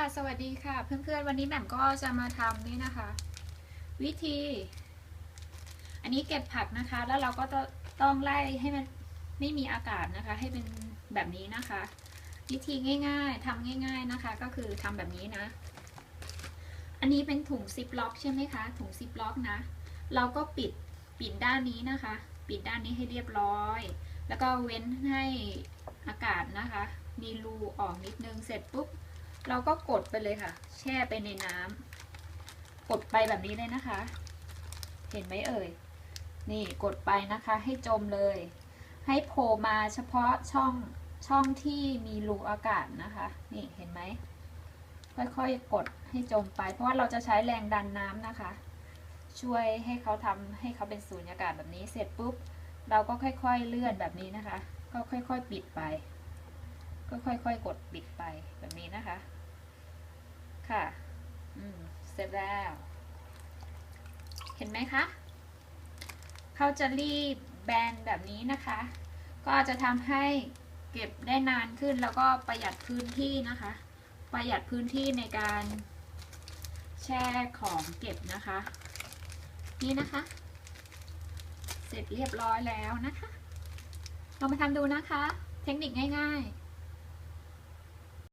ค่ะ สวัสดีค่ะ เพื่อนๆ วันนี้แหม่มก็จะมาทำนี่นะคะ วิธี อันนี้เก็บผักนะคะ แล้วเราก็ต้องไล่ให้มันไม่มีอากาศนะคะ ให้เป็นแบบนี้นะคะ วิธีง่าย ๆทำง่าย ๆนะคะ ก็คือทำแบบนี้นะ อันนี้เป็นถุงซิปล็อกใช่ไหมคะ ถุงซิปล็อกนะ เราก็ปิดปิดด้านนี้นะคะ ปิดด้านนี้ให้เรียบร้อย แล้วก็เว้นให้อากาศนะคะ มีรูออกนิดนึง เสร็จปุ๊บ เราก็กดไปเลยค่ะ แช่ไปในน้ำกดไปแบบนี้เลยนะคะ เห็นไหมเอ่ย นี่กดไปนะคะให้จมเลย ให้โผล่มาเฉพาะช่องช่องที่มีรูอากาศนะคะ นี่เห็นไหม ค่อยๆกดให้จมไป เพราะว่าเราจะใช้แรงดันน้ำนะคะ ช่วยให้เขาทำให้เขาเป็นสูญญากาศแบบนี้เสร็จปุ๊บ เราก็ค่อยๆเลื่อนแบบนี้นะคะ ก็ค่อยๆปิดไป ก็ค่อยๆกดปิดไป ค่ะ อืม เสร็จแล้ว เห็นไหมคะ เขาจะรีบแบนแบบนี้นะคะ ก็จะทำให้เก็บได้นานขึ้นแล้วก็ประหยัดพื้นที่นะคะ ประหยัดพื้นที่ในการแช่ของเก็บนะคะ นี่นะคะ เสร็จเรียบร้อยแล้วนะคะเรามาทำดูนะคะ เทคนิคง่าย ๆ